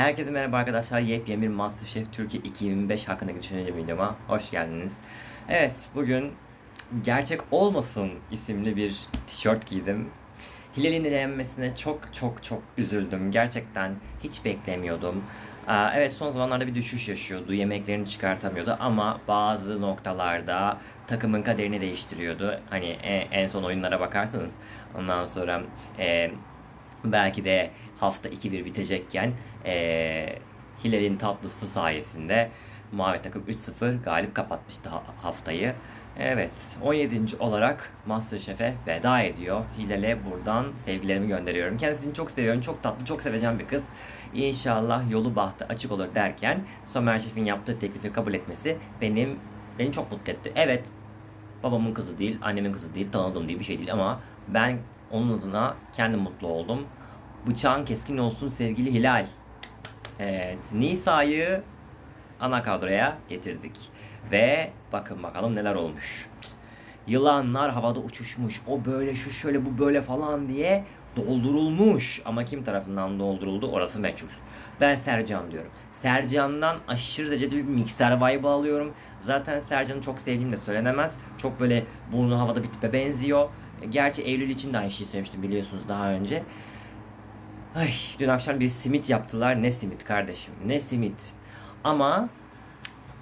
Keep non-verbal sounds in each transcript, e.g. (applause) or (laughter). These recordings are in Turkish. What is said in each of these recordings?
Herkese merhaba arkadaşlar. Yepyeni bir Masterchef Türkiye 2025 hakkındaki düşünce videoma hoş geldiniz. Evet, bugün Gerçek Olmasın isimli bir tişört giydim. Hilal'in elenmesine çok çok çok üzüldüm. Gerçekten hiç beklemiyordum. Evet son zamanlarda bir düşüş yaşıyordu. Yemeklerini çıkartamıyordu ama bazı noktalarda takımın kaderini değiştiriyordu. Hani en, en son oyunlara bakarsanız ondan sonra e, belki de hafta 2-1 bitecekken eee Hilal'in tatlısı sayesinde Mavi takım 3-0 galip kapatmıştı ha- haftayı. Evet 17. olarak Masterchef'e veda ediyor. Hilal'e buradan sevgilerimi gönderiyorum. Kendisini çok seviyorum. Çok tatlı, çok seveceğim bir kız. İnşallah yolu bahtı açık olur derken Somer Şef'in yaptığı teklifi kabul etmesi benim beni çok mutlu etti. Evet babamın kızı değil, annemin kızı değil, tanıdığım değil bir şey değil ama ben onun adına kendim mutlu oldum. Bıçağın keskin olsun sevgili Hilal. Evet, Nisa'yı ana kadroya getirdik. Ve bakın bakalım neler olmuş. Yılanlar havada uçuşmuş. O böyle şu şöyle bu böyle falan diye doldurulmuş. Ama kim tarafından dolduruldu orası meçhul. Ben Sercan diyorum. Sercan'dan aşırı derecede bir mikser vibe alıyorum. Zaten Sercan'ı çok sevdiğim de söylenemez. Çok böyle burnu havada bir tipe benziyor. Gerçi Eylül için de aynı şeyi söylemiştim biliyorsunuz daha önce. Ay dün akşam bir simit yaptılar. Ne simit kardeşim ne simit. Ama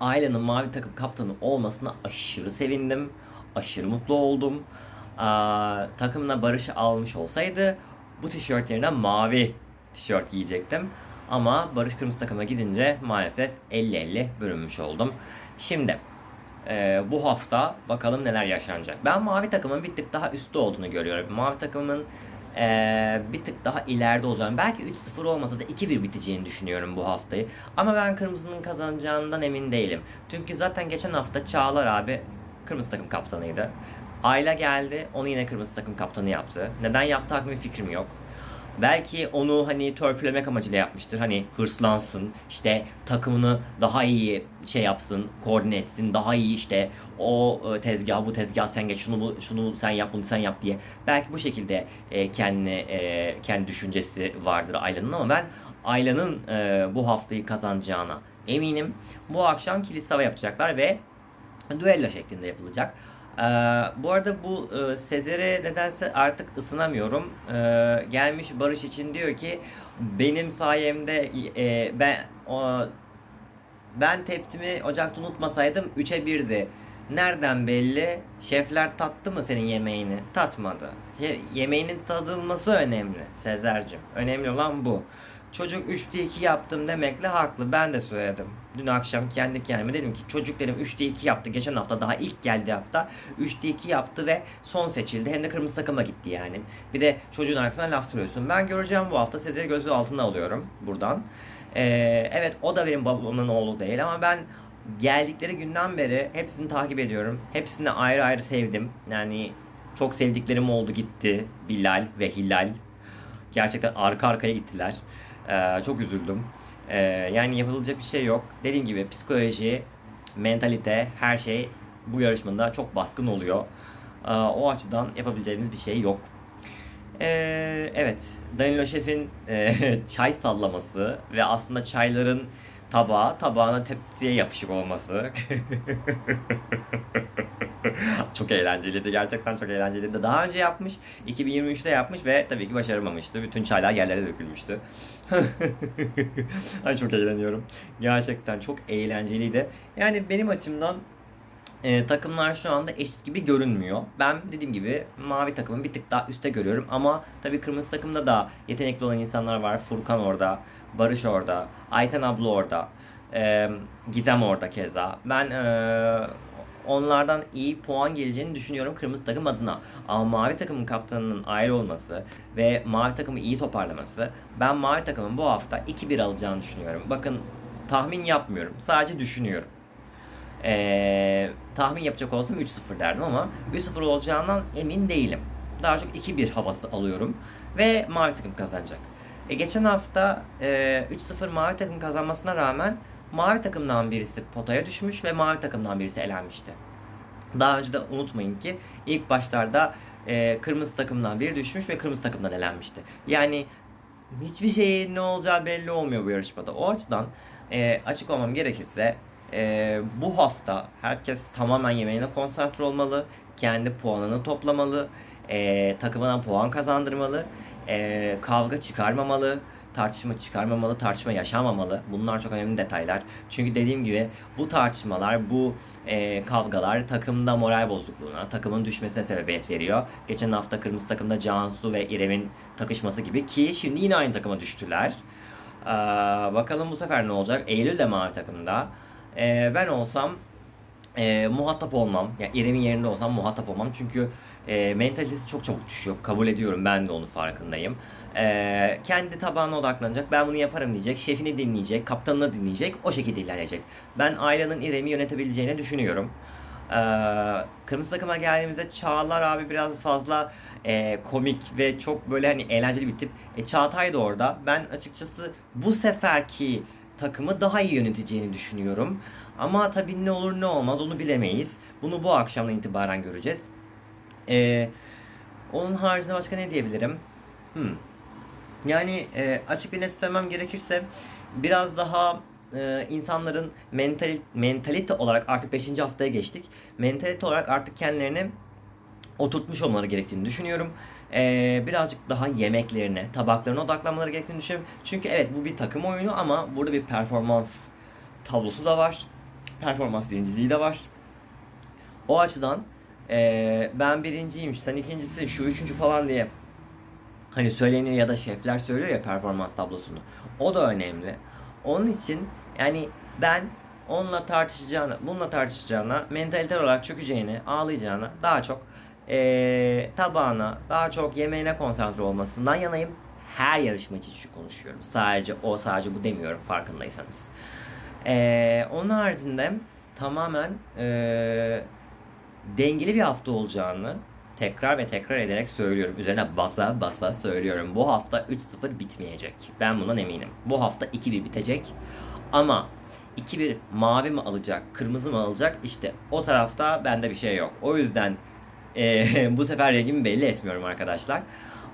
ailenin mavi takım kaptanı olmasına aşırı sevindim. Aşırı mutlu oldum. Aa, takımına Barış'ı almış olsaydı bu tişört yerine mavi tişört giyecektim. Ama Barış kırmızı takıma gidince maalesef 50-50 bölünmüş oldum. Şimdi ee, bu hafta bakalım neler yaşanacak. Ben mavi takımın bir tık daha üstte olduğunu görüyorum. Mavi takımın ee, bir tık daha ileride olacağını, belki 3-0 olmasa da 2-1 biteceğini düşünüyorum bu haftayı. Ama ben kırmızının kazanacağından emin değilim. Çünkü zaten geçen hafta Çağlar abi kırmızı takım kaptanıydı. Ayla geldi, onu yine kırmızı takım kaptanı yaptı. Neden yaptı hakkında bir fikrim yok. Belki onu hani törpülemek amacıyla yapmıştır. Hani hırslansın, işte takımını daha iyi şey yapsın, koordine etsin, daha iyi işte o e, tezgah bu tezgah sen geç şunu bu, şunu sen yap bunu sen yap diye. Belki bu şekilde e, kendi e, kendi düşüncesi vardır Ayla'nın ama ben Ayla'nın e, bu haftayı kazanacağına eminim. Bu akşam kilit hava yapacaklar ve düello şeklinde yapılacak. Ee, bu arada bu e, Sezer'e nedense artık ısınamıyorum. Ee, gelmiş Barış için diyor ki benim sayemde e, ben o, ben tepsimi ocakta unutmasaydım 3'e 1'di. Nereden belli? Şefler tattı mı senin yemeğini? Tatmadı. Ye- yemeğinin tadılması önemli Sezer'cim. Önemli olan bu. Çocuk 3'te 2 yaptım demekle haklı. Ben de söyledim. Dün akşam kendi kendime dedim ki çocuk dedim 3'te 2 yaptı. Geçen hafta daha ilk geldiği hafta 3'te 2 yaptı ve son seçildi. Hem de kırmızı takıma gitti yani. Bir de çocuğun arkasına laf söylüyorsun. Ben göreceğim bu hafta Sezer'i gözü altına alıyorum buradan. Ee, evet o da benim babamın oğlu değil ama ben geldikleri günden beri hepsini takip ediyorum. Hepsini ayrı ayrı sevdim. Yani çok sevdiklerim oldu gitti. Bilal ve Hilal. Gerçekten arka arkaya gittiler. Ee, çok üzüldüm. Ee, yani yapılacak bir şey yok. Dediğim gibi psikoloji, mentalite, her şey bu yarışmada çok baskın oluyor. Ee, o açıdan yapabileceğimiz bir şey yok. Evet, Danilo Şef'in e, (laughs) çay sallaması ve aslında çayların tabağa, tabağına tepsiye yapışık olması. (laughs) (laughs) çok eğlenceliydi. Gerçekten çok eğlenceliydi. Daha önce yapmış. 2023'te yapmış ve tabii ki başaramamıştı. Bütün çaylar yerlere dökülmüştü. (laughs) Ay çok eğleniyorum. Gerçekten çok eğlenceliydi. Yani benim açımdan e, takımlar şu anda eşit gibi görünmüyor. Ben dediğim gibi mavi takımın bir tık daha üstte görüyorum ama tabii kırmızı takımda da yetenekli olan insanlar var. Furkan orada, Barış orada, Ayten abla orada, e, Gizem orada keza. Ben e, onlardan iyi puan geleceğini düşünüyorum kırmızı takım adına. Ama mavi takımın kaptanının ayrı olması ve mavi takımı iyi toparlaması ben mavi takımın bu hafta 2-1 alacağını düşünüyorum. Bakın tahmin yapmıyorum. Sadece düşünüyorum. Ee, tahmin yapacak olsam 3-0 derdim ama 3-0 olacağından emin değilim. Daha çok 2-1 havası alıyorum ve mavi takım kazanacak. E, geçen hafta e, 3-0 mavi takım kazanmasına rağmen mavi takımdan birisi potaya düşmüş ve mavi takımdan birisi elenmişti. Daha önce de unutmayın ki ilk başlarda e, kırmızı takımdan biri düşmüş ve kırmızı takımdan elenmişti. Yani hiçbir şeyin ne olacağı belli olmuyor bu yarışmada. O açıdan e, açık olmam gerekirse e, bu hafta herkes tamamen yemeğine konsantre olmalı. Kendi puanını toplamalı. E, takımına puan kazandırmalı. E, kavga çıkarmamalı. Tartışma çıkarmamalı, tartışma yaşamamalı. Bunlar çok önemli detaylar. Çünkü dediğim gibi bu tartışmalar, bu e, kavgalar takımda moral bozukluğuna, takımın düşmesine sebebiyet veriyor. Geçen hafta kırmızı takımda Cansu ve İrem'in takışması gibi ki şimdi yine aynı takıma düştüler. Ee, bakalım bu sefer ne olacak? Eylül de mavi takımda. Ee, ben olsam e, muhatap olmam. Yani İrem'in yerinde olsam muhatap olmam. Çünkü e, mentalitesi çok çabuk düşüyor. Kabul ediyorum. Ben de onun farkındayım. E, kendi tabağına odaklanacak. Ben bunu yaparım diyecek. Şefini dinleyecek. Kaptanını dinleyecek. O şekilde ilerleyecek. Ben Ayla'nın İrem'i yönetebileceğini düşünüyorum. Ee, kırmızı takıma geldiğimizde Çağlar abi biraz fazla e, komik ve çok böyle hani eğlenceli bir tip. E, Çağatay da orada. Ben açıkçası bu seferki takımı daha iyi yöneteceğini düşünüyorum. Ama tabii ne olur ne olmaz onu bilemeyiz. Bunu bu akşamdan itibaren göreceğiz. Ee, onun haricinde başka ne diyebilirim? Hmm. Yani e, açık bir net söylemem gerekirse biraz daha e, insanların mental, mentalite olarak artık 5. haftaya geçtik. Mentalite olarak artık kendilerini oturtmuş olmaları gerektiğini düşünüyorum. E, birazcık daha yemeklerine, tabaklarına odaklanmaları gerektiğini düşünüyorum. Çünkü evet bu bir takım oyunu ama burada bir performans tablosu da var. Performans birinciliği de var. O açıdan e, ben birinciyim, sen ikincisin, şu üçüncü falan diye hani söyleniyor ya da şefler söylüyor ya performans tablosunu. O da önemli. Onun için yani ben onunla tartışacağına, bununla tartışacağına, mentalite olarak çökeceğini, ağlayacağına daha çok eee tabağına, daha çok yemeğine konsantre olmasından yanayım. Her yarışmacı için konuşuyorum. Sadece o, sadece bu demiyorum farkındaysanız. Eee onun haricinde tamamen eee dengeli bir hafta olacağını tekrar ve tekrar ederek söylüyorum. Üzerine basa basa söylüyorum. Bu hafta 3-0 bitmeyecek. Ben bundan eminim. Bu hafta 2-1 bitecek. Ama 2-1 mavi mi alacak, kırmızı mı alacak? İşte o tarafta bende bir şey yok. O yüzden eee, (laughs) bu sefer rengimi belli etmiyorum arkadaşlar.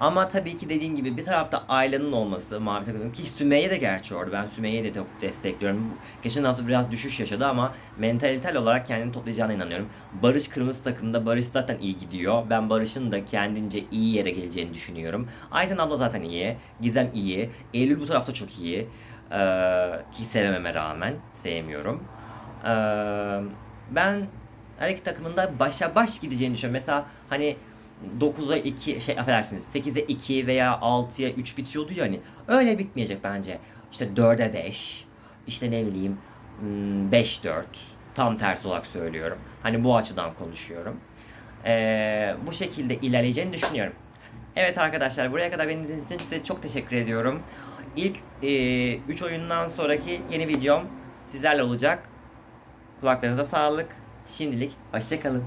Ama tabii ki dediğim gibi bir tarafta ailenin olması, mavi takımın ki Sümeyye de gerçi orada. Ben Sümeyye'yi de çok destekliyorum. Geçen hafta biraz düşüş yaşadı ama mentalitel olarak kendini toplayacağına inanıyorum. Barış kırmızı takımda Barış zaten iyi gidiyor. Ben Barış'ın da kendince iyi yere geleceğini düşünüyorum. Ayten abla zaten iyi. Gizem iyi. Eylül bu tarafta çok iyi. Ee, ki sevmeme rağmen sevmiyorum. Ee, ben her iki takımında başa baş gideceğini düşünüyorum. Mesela hani 9'a 2 şey affedersiniz 8'e 2 veya 6'ya 3 bitiyordu ya hani öyle bitmeyecek bence. İşte 4'e 5 işte ne bileyim 5-4 tam tersi olarak söylüyorum. Hani bu açıdan konuşuyorum. Ee, bu şekilde ilerleyeceğini düşünüyorum. Evet arkadaşlar buraya kadar beni dinlediğiniz için size çok teşekkür ediyorum. İlk 3 oyundan sonraki yeni videom sizlerle olacak. Kulaklarınıza sağlık. Şimdilik hoşçakalın.